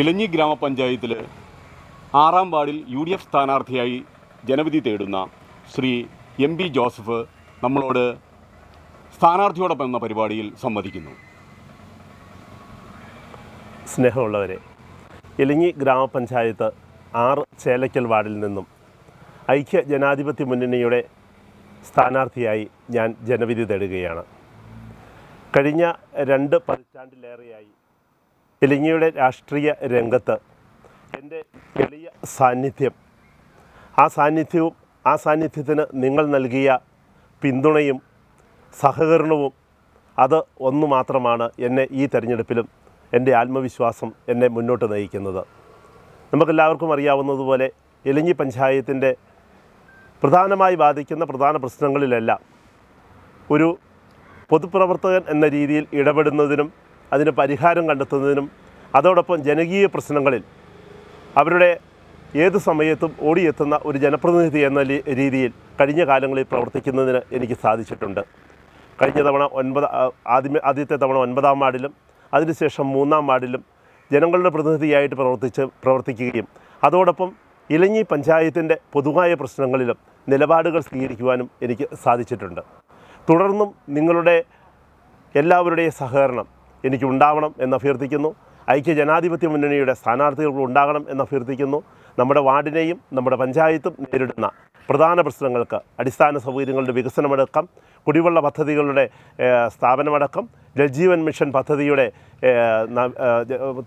ഇലഞ്ഞി ഗ്രാമപഞ്ചായത്തിൽ ആറാം വാർഡിൽ യു ഡി എഫ് സ്ഥാനാർത്ഥിയായി ജനവിധി തേടുന്ന ശ്രീ എം പി ജോസഫ് നമ്മളോട് സ്ഥാനാർത്ഥിയോടൊപ്പം എന്ന പരിപാടിയിൽ സംവദിക്കുന്നു. സ്നേഹമുള്ളവരെ ഇലങ്ങി ഗ്രാമപഞ്ചായത്ത് ആറ് ചേലക്കൽ വാർഡിൽ നിന്നും ഐക്യ ജനാധിപത്യ മുന്നണിയുടെ സ്ഥാനാർത്ഥിയായി ഞാൻ ജനവിധി തേടുകയാണ്. കഴിഞ്ഞ രണ്ട് പതിറ്റാണ്ടിലേറെയായി ഇലങ്ങിയുടെ രാഷ്ട്രീയ രംഗത്ത് എന്റെ എളിയ സാന്നിധ്യം. ആ സാന്നിധ്യവും ആ സാന്നിധ്യത്തിന് നിങ്ങൾ നൽകിയ പിന്തുണയും സഹകരണവും അത് ഒന്നു മാത്രമാണ് എന്നെ ഈ തെരഞ്ഞെടുപ്പിലും എന്റെ ആത്മവിശ്വാസം എന്നെ മുന്നോട്ട് നയിക്കുന്നത്. നമുക്കെല്ലാവർക്കും അറിയാവുന്നതുപോലെ എലിഞ്ഞി പഞ്ചായത്തിന്റെ പ്രധാനമായി ബാധിക്കുന്ന പ്രധാന പ്രശ്നങ്ങളിലെല്ലാം ഒരു പൊതുപ്രവർത്തകൻ എന്ന രീതിയിൽ ഇടപെടുന്നതിനും അതിന് പരിഹാരം കണ്ടെത്തുന്നതിനും അതോടൊപ്പം ജനകീയ പ്രശ്നങ്ങളിൽ അവരുടെ ഏത് സമയത്തും ഓടിയെത്തുന്ന ഒരു ജനപ്രതിനിധി എന്ന രീതിയിൽ കഴിഞ്ഞ കാലങ്ങളിൽ പ്രവർത്തിക്കുന്നതിന് എനിക്ക് സാധിച്ചിട്ടുണ്ട്. കഴിഞ്ഞ തവണ ഒൻപത് ആദ്യ ആദ്യത്തെ തവണ ഒൻപതാം വാർഡിലും അതിനുശേഷം മൂന്നാം വാർഡിലും ജനങ്ങളുടെ പ്രതിനിധിയായിട്ട് പ്രവർത്തിച്ച് പ്രവർത്തിക്കുകയും അതോടൊപ്പം ഇലഞ്ഞി പഞ്ചായത്തിന്റെ പൊതുവായ പ്രശ്നങ്ങളിലും നിലപാടുകൾ സ്വീകരിക്കുവാനും എനിക്ക് സാധിച്ചിട്ടുണ്ട്. തുടർന്നും നിങ്ങളുടെ എല്ലാവരുടെയും സഹകരണം എനിക്ക് ഉണ്ടാവണം എന്ന് അഭ്യർത്ഥിക്കുന്നു. ഐക്യ ജനാധിപത്യ മുന്നണിയുടെ സ്ഥാനാർത്ഥികൾ ഉണ്ടാകണം എന്ന് അഭ്യർത്ഥിക്കുന്നു. നമ്മുടെ വാർഡിനെയും നമ്മുടെ പഞ്ചായത്തും നേരിടുന്ന പ്രധാന പ്രശ്നങ്ങൾക്ക് അടിസ്ഥാന സൗകര്യങ്ങളുടെ വികസനമടക്കം കുടിവെള്ള പദ്ധതികളുടെ സ്ഥാപനമടക്കം ജൽജീവൻ മിഷൻ പദ്ധതിയുടെ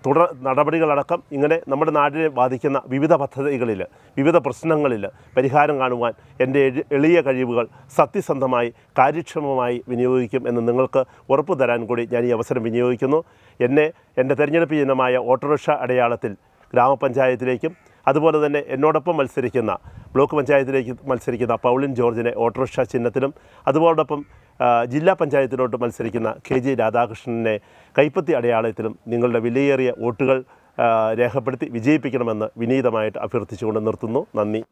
തുടർ നടപടികളടക്കം ഇങ്ങനെ നമ്മുടെ നാടിനെ ബാധിക്കുന്ന വിവിധ പദ്ധതികളിൽ വിവിധ പ്രശ്നങ്ങളിൽ പരിഹാരം കാണുവാൻ എന്റെ എളിയ കഴിവുകൾ സത്യസന്ധമായി കാര്യക്ഷമമായി വിനിയോഗിക്കും എന്ന് നിങ്ങൾക്ക് ഉറപ്പ് തരാൻ കൂടി ഞാൻ ഈ അവസരം വിനിയോഗിക്കുന്നു. എന്നെ എന്റെ തെരഞ്ഞെടുപ്പ് ചിഹ്നമായ ഓട്ടോറിക്ഷ അടയാളത്തിൽ ഗ്രാമപഞ്ചായത്തിലേക്കും അതുപോലെ തന്നെ എന്നോടൊപ്പം മത്സരിക്കുന്ന ബ്ലോക്ക് പഞ്ചായത്തിലേക്ക് മത്സരിക്കുന്ന പൗളിൻ ജോർജിനെ ഓട്ടോറിക്ഷ ചിഹ്നത്തിലും അതുപോലൊപ്പം ആ, ജില്ലാ പഞ്ചായത്തിലോട്ട് മത്സരിക്കുന്ന കെ ജെ രാധാകൃഷ്ണനെ കൈപ്പത്തി അടയാളത്തിലും നിങ്ങളുടെ വിലയേറിയ വോട്ടുകൾ രേഖപ്പെടുത്തി വിജയിപ്പിക്കണമെന്ന് വിനീതമായിട്ട് അഭ്യർത്ഥിച്ചുകൊണ്ട് നിർത്തുന്നു. നന്ദി.